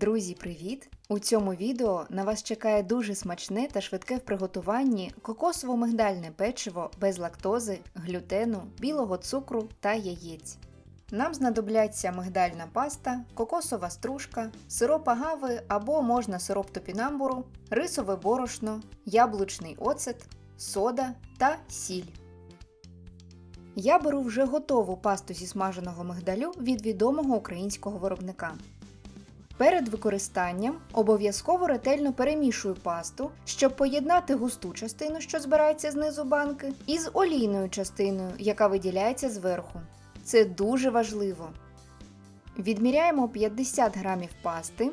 Друзі, привіт! У цьому відео на вас чекає дуже смачне та швидке в приготуванні кокосово-мигдальне печиво без лактози, глютену, білого цукру та яєць. Нам знадобляться мигдальна паста, кокосова стружка, сироп агави або можна сироп топінамбуру, рисове борошно, яблучний оцет, сода та сіль. Я беру вже готову пасту зі смаженого мигдалю від відомого українського виробника. Перед використанням обов'язково ретельно перемішую пасту, щоб поєднати густу частину, що збирається знизу банки, із олійною частиною, яка виділяється зверху. Це дуже важливо. Відміряємо 50 грамів пасти,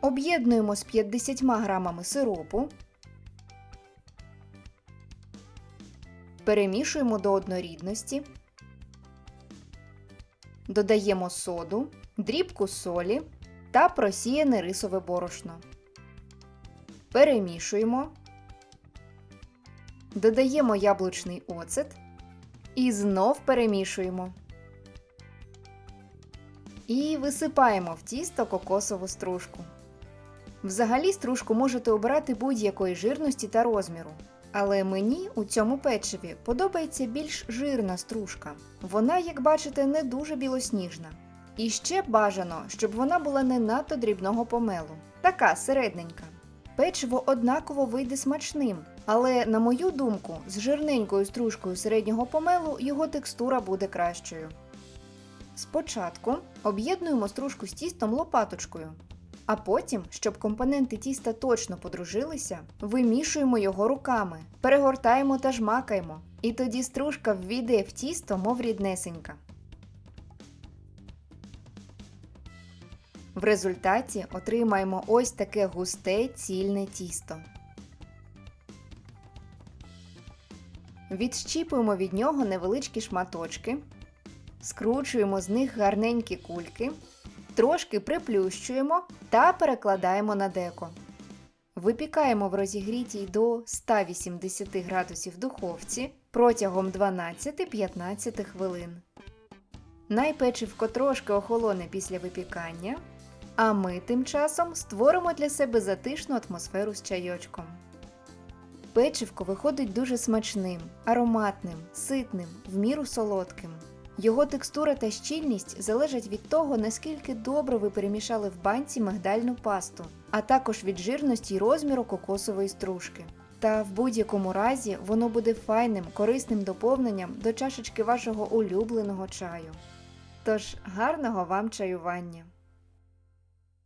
об'єднуємо з 50 грамами сиропу, перемішуємо до однорідності, додаємо соду, дрібку солі та просіяне рисове борошно. Перемішуємо, додаємо яблучний оцет і знов перемішуємо. І висипаємо в тісто кокосову стружку. Взагалі стружку можете обирати будь-якої жирності та розміру. Але мені у цьому печиві подобається більш жирна стружка. Вона, як бачите, не дуже білосніжна. І ще бажано, щоб вона була не надто дрібного помелу, така середненька. Печиво однаково вийде смачним, але, на мою думку, з жирненькою стружкою середнього помелу його текстура буде кращою. Спочатку об'єднуємо стружку з тістом лопаточкою, а потім, щоб компоненти тіста точно подружилися, вимішуємо його руками, перегортаємо та жмакаємо, і тоді стружка ввійде в тісто, мов ріднесенька. В результаті отримаємо ось таке густе цільне тісто. Відщіпуємо від нього невеличкі шматочки, скручуємо з них гарненькі кульки, трошки приплющуємо та перекладаємо на деко. Випікаємо в розігрітій до 180 градусів духовці протягом 12-15 хвилин. Найпечивко трошки охолоне після випікання, а ми тим часом створимо для себе затишну атмосферу з чайочком. Печивко виходить дуже смачним, ароматним, ситним, в міру солодким. Його текстура та щільність залежать від того, наскільки добре ви перемішали в банці мигдальну пасту, а також від жирності й розміру кокосової стружки. Та в будь-якому разі воно буде файним, корисним доповненням до чашечки вашого улюбленого чаю. Тож гарного вам чаювання!